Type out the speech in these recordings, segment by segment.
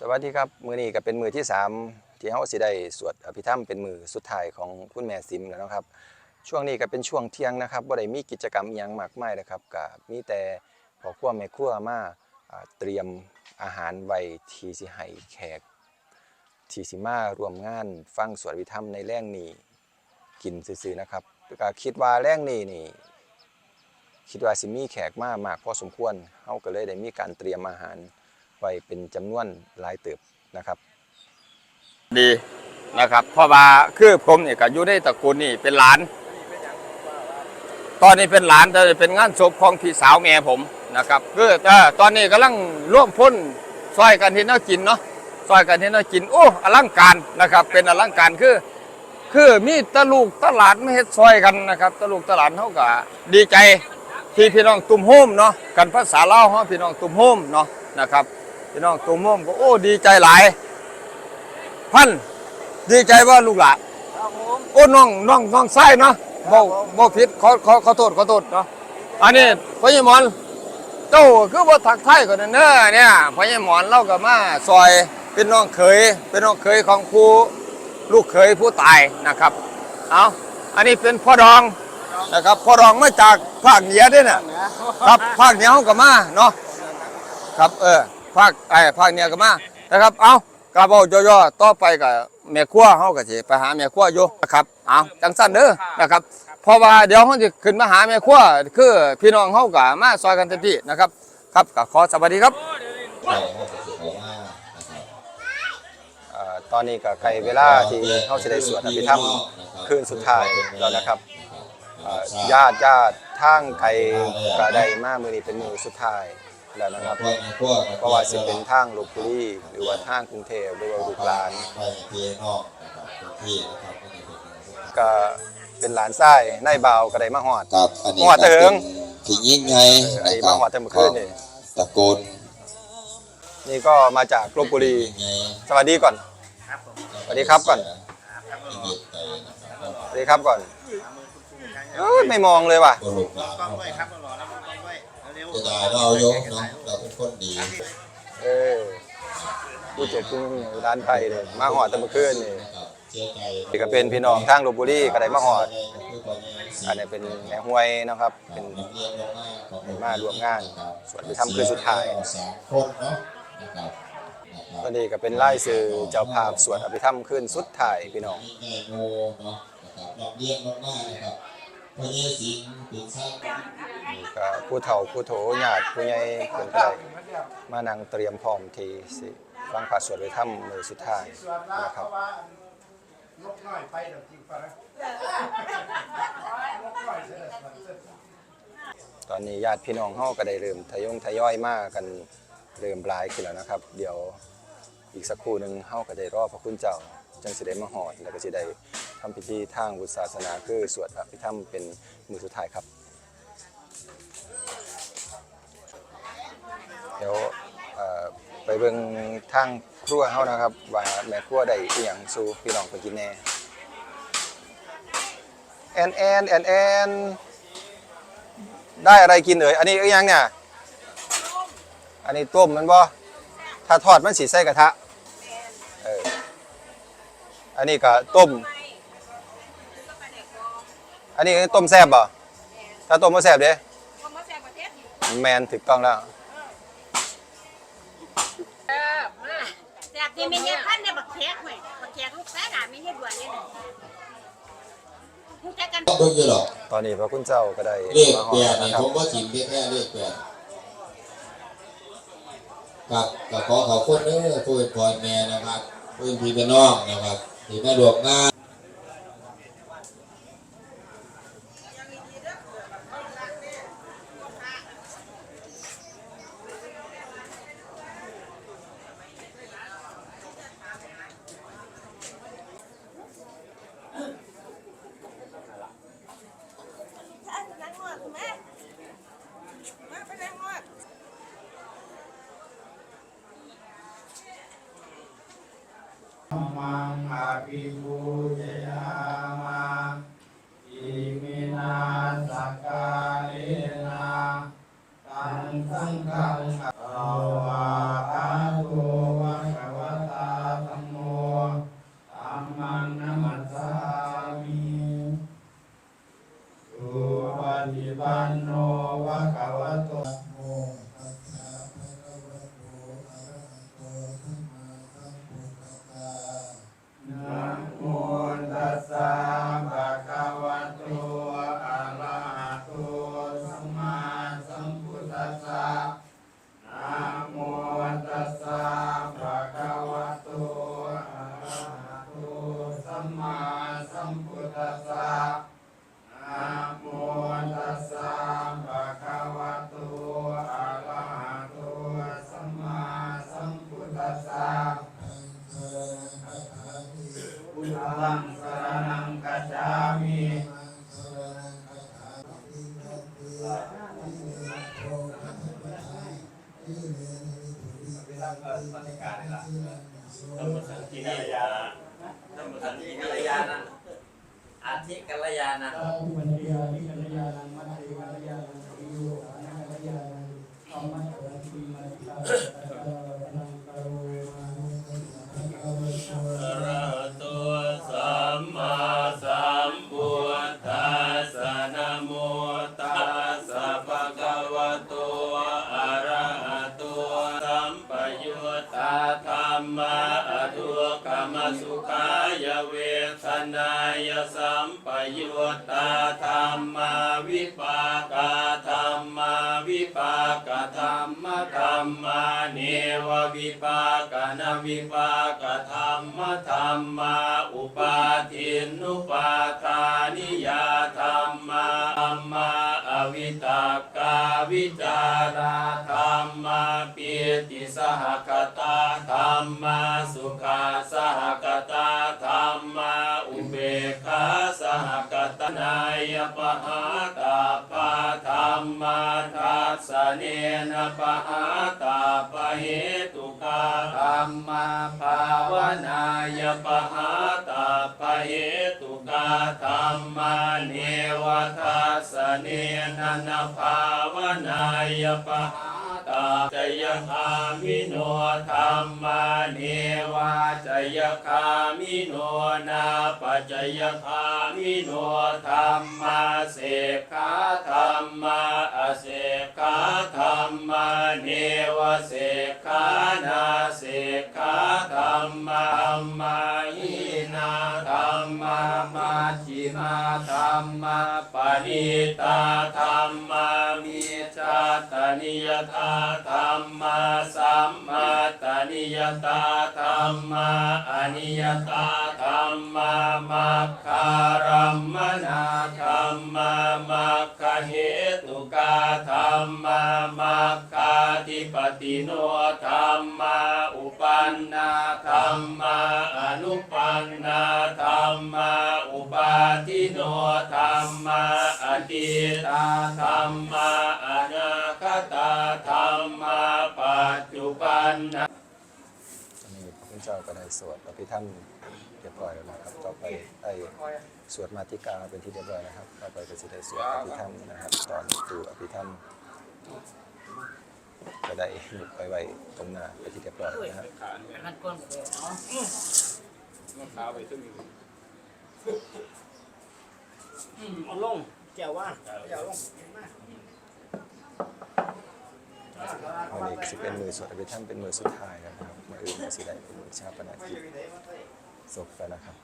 สวัสดีครับ มือนี้ก็เป็นมือที่ 3 ที่เฮาสิได้สวดอภิธรรมเป็นมือสุดท้ายของคุณแม่ซิมแล้วนะครับ ช่วงนี้ก็เป็นช่วงเที่ยงนะครับบ่ได้มีกิจกรรมอิหยังมากมายนะครับก็มีแต่พ่อครัวแม่ครัวมาอ่าเตรียมอาหารไว้ที่สิให้แขก ที่สิมารวมงานฟังสวดอภิธรรมในแรงนี้กินซื่อๆนะครับก็คิดว่าแรงนี้นี่ คิดว่าสิมีแขกมามากพอสมควรเฮาก็เลยได้มีการเตรียมอาหาร ไว้เป็นจำนวนหลายเติบนะครับ ดีนะครับเพราะว่าคือผมเนี่ยก็อยู่ในตระกูลนี่เป็นหลาน ตอนนี้เป็นหลานแต่เป็นงานศพของพี่สาวแม่ผมนะครับคือเอ่ตอนนี้กำลังร่วมพ้นซอยกันที่น่ากินเนาะซอยกันที่น่ากินโอ้อลังการนะครับ เป็นอลังการคือ คือมีตะลูกตลานไม่เฮ็ดซอยกันนะครับตะลูกตลานเขาก็ดีใจที่พี่น้องตุ่มโฮมเนาะกันภาษาเลาเขาพี่น้องตุ่มโฮมเนาะนะครับ พี่น้องตุ่มโฮมก็โอ้ดีใจหลาย พัน ดีใจว่าลูกหลานโอ้น้องน้องน้องไส้เนาะบ่บ่ผิดขอขอขอโทษขอโทษเนาะอันนี้พ่อใหญ่หมอนเจ้าคือบ่ทักทายกันเด้อเนี่ยพ่อใหญ่หมอนเราก็มาซอยเป็นน้องเขยเป็นน้องเขยของผู้ลูกเขยผู้ตายนะครับเอาอันนี้เป็นพ่อดองนะครับพ่อดองมาจากภาคเหนือเด้อน่ะครับภาคเหนือเฮาก็มาเนาะครับเออ ภาคไอ้ภาคเหนี่ยก็มานะครับ เอากระเป๋าย่อๆต่อไปกับแม่ครัวเฮาก็สิไปหาแม่ครัวอยู่นะครับเอาจังสั้นเด้อนะครับเพราะว่าเดี๋ยวเฮาสิขึ้นมาหาแม่ครัวคือพี่น้องเฮาก็มาซอยกันเต็มที่นะครับ ครับก็ขอสวัสดีครับตอนนี้ก็ใกล้เวลาที่เฮาสิได้สวดอภิธรรมคืนสุดท้ายแล้วนะครับญาติญาติทางไกลก็ได้มามื้อนี้เป็นมื้อสุดท้าย แล้วนะครับพวกในพวกเพราะว่าสิเป็นทางลพบุรีหรือว่าทางกรุงเทพหรือว่าลูกหลานไปเพียนอกนะครับพื้นที่นะครับก็จะเป็นก็เป็นหลานชายนายบ่าวก็ได้มาฮอดครับอันนี้หัวเติงที่ยิ่งใหญ่ไอ้นะครัมาฮอดแต่เมื่อคืนนี่ตระกูลนี่ก็มาจากลพบุรีใหญ่สวัสดีก่อนสวัสดีครับก่อนที่เด็กไปนะครับสวัสดีครับก่อนเอ้ยไม่มองเลยว่ะ จะได้เราเอายกเนาะเราเป็นคนดี เออผู้เจ็ดคุณร้านไทยเลยมาหอดแต่เมื่อคืนนี่นะครับเสียใจนี่ก็เป็นพี่น้องทางลพบุรีก็ได้มาหอดคือคนนี้อันนี้เป็นแม่ห้วยนะครับ เป็นนักเรียนลงมาของมารวมงานสวดอภิธรรมคืนสุดท้ายสามคนเนาะนะครับนะครับตอนนี้ก็เป็นไล่สื่อเจ้าภาพสวดอภิธรรมคืนสุดท้ายพี่น้อง มีไก่โมเนาะนะครับลำเลียงลงมานะครับพระเยสิงห์ปิดช่างนี่ก็ผู้เฒ่าผู้โถญาติผู้ใหญ่เพิ่นก็ได้มานั่งเตรียมพร้อมที่สิฟังพระสวดอภิธรรมมื้อสุดท้ายนะครับลกน้อยไปดี๋ยวจริงปะนะลกน้อยเสร็จตอนนี้ญาติพี่น้องเฮาก็ได้เริ่มทยงทยอยมากกันเริ่มหลายขึ้นแล้วนะครับ เดี๋ยวอีกสักครู่หนึ่งเฮาก็ได้รอพระคุณเจ้าจังสิได้มาฮอดแล้วก็สิได้ ทำพิธีทางพุทธศาสนา คือสวดอภิธรรมเป็นมือสุดท้ายครับเดี๋ยวไปเบิ่งทางครัวเฮานะครับ ว่าแม่ครัวได้อีหยังสู่พี่น้องไปกินแน่แอนแอนแอนแอนได้อะไรกินเอ่ยอันนี้อีหยังเนี่ยอันนี้ต้มมันบ่ถ้าทอดมันสิใส่กระทะเอออันนี้ก็ต้ม อันนี้ต้มแซ่บบ่ถ้าต้มบ่แซ่บเด้แมนถูกต้องแล้วแต่ที่มีเนี่ยพันเนี่ยบักแขกหน่อยบักแขกลูกสาวด่ามีเนี่ยด่วนเนี่ยนะผู้จัดการต้องเบิ่งอยู่หรอกตอนนี้พระคุณเจ้าก็ได้เลขมาหอแปดดนะนี่ครับผมว่าทีมแค่เลขแปดครับก็ขอขอบคุณเด้อผู้เป็นพรแม่นะครับผู้เป็นพี่เป็นน้องนะครับที่มารวมงาน อ พุทธังสรณังกัจฉามิบิการนี่ล่ะธรรมสันติกัลยาณธรรมสันติกัลยาณอาทิกัลยาณปัญญาทิกัลยาณมัตติกัลยาณปิโยอานะกัลยาณธรรมะกัลยาณ กาธัมมาวิปากธัมมธัมมาเนววิปากนาวิปากธัมมธัมมาอุปาทินุปาทานิยาธัมมาธัมมาอวิตากาวิจาราธัมมาปีติสหกตาธัมมาสุขาสหกตาธัมมาอุเบกขาสหกตา นายปหาตาปาธัมมาทัสเนนะหาตาปะเหตุกาธัมมาภาวนายปหาตาปะเหตุกาธัมมาเนวทัสเนนนภาวนายปหาตา จยคามิโนธัมมาเนวาจยคามิโนนาปัจยคามิโนธัมมาเสกขาธัมมาอเสกขาธัมมาเนวเสกขานาเสกขาธัมมาธัมมาหินาธัมมามาชิมาธัมมาปณิตาธัมมามิจาตนิยตาธัมมาสัมมาตนิยตาธัมมาอนิยตาธัมมามัคคารัมมนาธัมมามัคคเหตุกาธัมมามัคคาธิปติโนธัมมาอุปันนาธัมมาอนุปันนาธัมมาอุปาทิโนธัมมาอติตาธัมมาอนา จุบันนาตอนนี้พระคุณเจ้าก็ได้สวดอภิธรรมเรียบร้อยแล้วนะครับต่อไปได้สวดมาติกาเป็นที่เรียบร้อยนะครับต่อไปก็จะได้สวดอภิธรรมนะครับ ตอนสู่อภิธรรมก็ได้ไปไว้ตรงหน้าเป็นที่เรียบร้อยนะครับนัดก้นเลยเนาะเอาลงแก้วว่าแก้วลง วันนี้จะเป็นมือสวดอภิธรรมเป็นมือสุดท้ายนะครับมืออื่นมาสิได้เป็นมือชาปนกิจศพแล้วนะครับ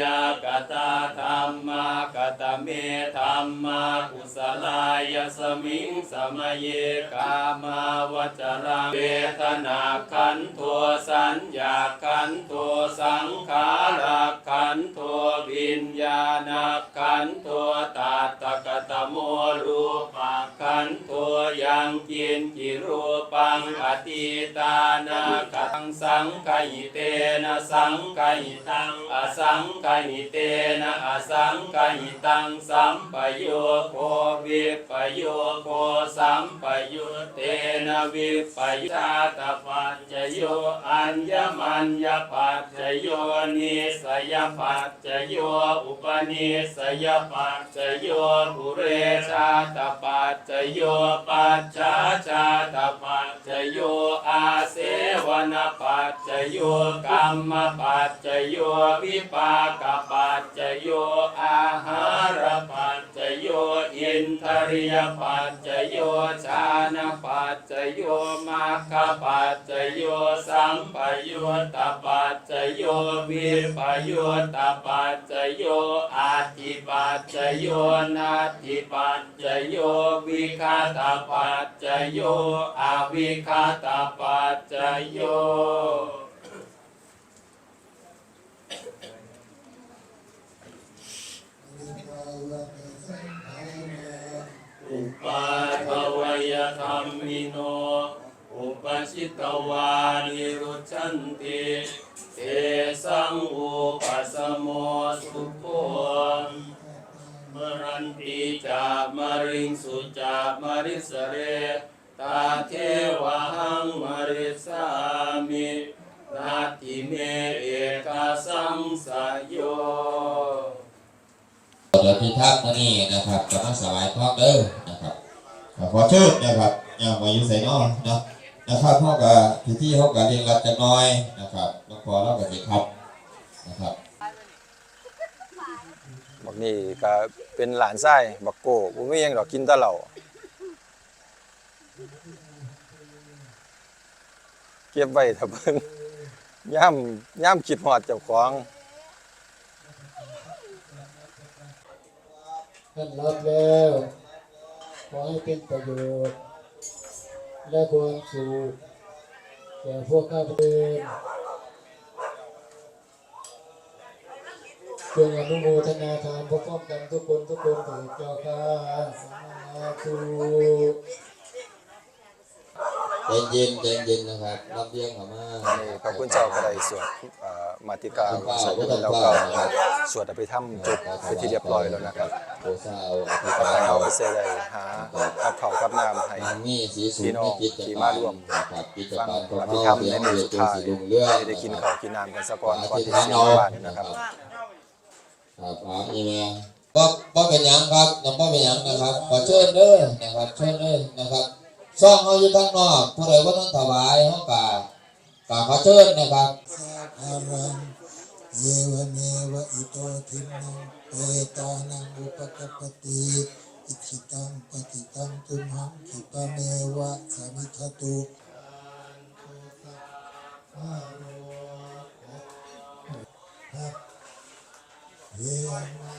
ยากตาธรรมะกตเมธรรมะกุศลายสมิงสมเยกามาวจรังเวทนาขันโทสัญญาขันโทสังขารักขันโทวิญญาณขันโทตาตกตโมรูปขันโทยังกินจิรูปังอติตานาคังสังกยิเตนะสังกยิตัง อสังกยิเตนะอสังกยิตังสัมปโยโควิปโยโคสัมปยุเตนะวิปยชาตปัจจโยอัญญมัญญปัจจโยนิสยปัจจโยอุปนิสยปัจจโยปุเรชาตปัจจโยปัจจาชาตปัจจโยอาเสวนปัจ จโยกรรมปัจจโยวิปากปัจจโยอาหารปัจ อินทริยปัจจโยชานปัจจโยมาคปัจจโยสัมปยุตตปัจจโยวิปยุตตปัจจโยอาทิปัจจโยนาทิปัจจโยวิคาตปัจจโยอวิคาตปัจจโย อุ ปาทวยธรรมิโน อุปชิตวานิรุชันติเตสังอุปสมโมสุโคมรันติจามริงสุจามริสเร ตาเทวหังมริสามินาทิเมเอกสังสยโยเดี๋ยวพิทักษ์มานี่นะครับจะมาสลายพอกเด้อ ขอเชิญนะครับยังมาอยู่ใส่นอนเนาะนะครับพ่อกับพิธีเขากับเรียนรัดจะน้อยนะครับแล้วพอเราก็จะครับนะครับบักนี่ก็เป็นหลานไส้บักโก้บ่มีหยังดอกกินแต่เหล้าเก็บไว้ถ้าเบิ่งย่ามย่ามคิดฮอดเจ้าของท่านรับแล้ว ขอให้เป็นประโยชน์ และความสุขแก่พวกข้าพเจ้าจงอนุโมทนาทานพร้อมกันทุกคนทุกคนเถิดเจ้าค่ะสาธุใจเย็นใจเย็นนะครับรับเรียงเข้ามานี่พระคุณเจ้าก็ได้สวดเอ่อมาติกาสวดแล้วก็ สวดอภิธรรมจบไปนที่เรียบร้อยแล้วนะครับโอซาเอาอธิต่อไปบายเราเอาก็จะได้หากับเขาวกับน้ำให้ทางนี้สีสูงพี่น้องมีกิจที่กรมารร่วมนะครับกิจฟังการของอภิเขาธรรมเสียในงมื้อเรือสุดจงท้ายสีลุงเรื่องให้ได้กินข้าวกินน้ำกันซะก่อนก่อนอธิที่ษฐาจะนเสียเอาบ้านนะครับครับอ่าอีเมลบ่บ่เป็นหยังครับน้องบ่เป็นหยังนะครับขอเชิญเด้อนะครับเชิญเด้อนะครับซ่องเฮาอยู่ข้างนอกผู้ใดบ่ต้องถวายเฮากะกะขอเชิญนะครับอารัง เยวเนวะอิโตทินังเปตานังอุปกปปติอิจิตังปฏิตังตุมหังขิปะเมวะสามิทตุเยมา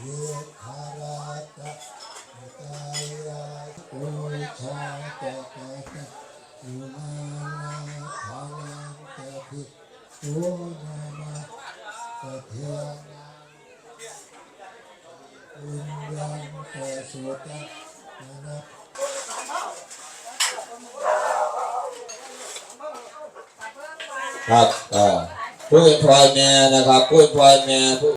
เยคาราตะ ครับอ่าผู้เป็นพลอยแม่นะครับผู้เป็นพลอยแม่ผู้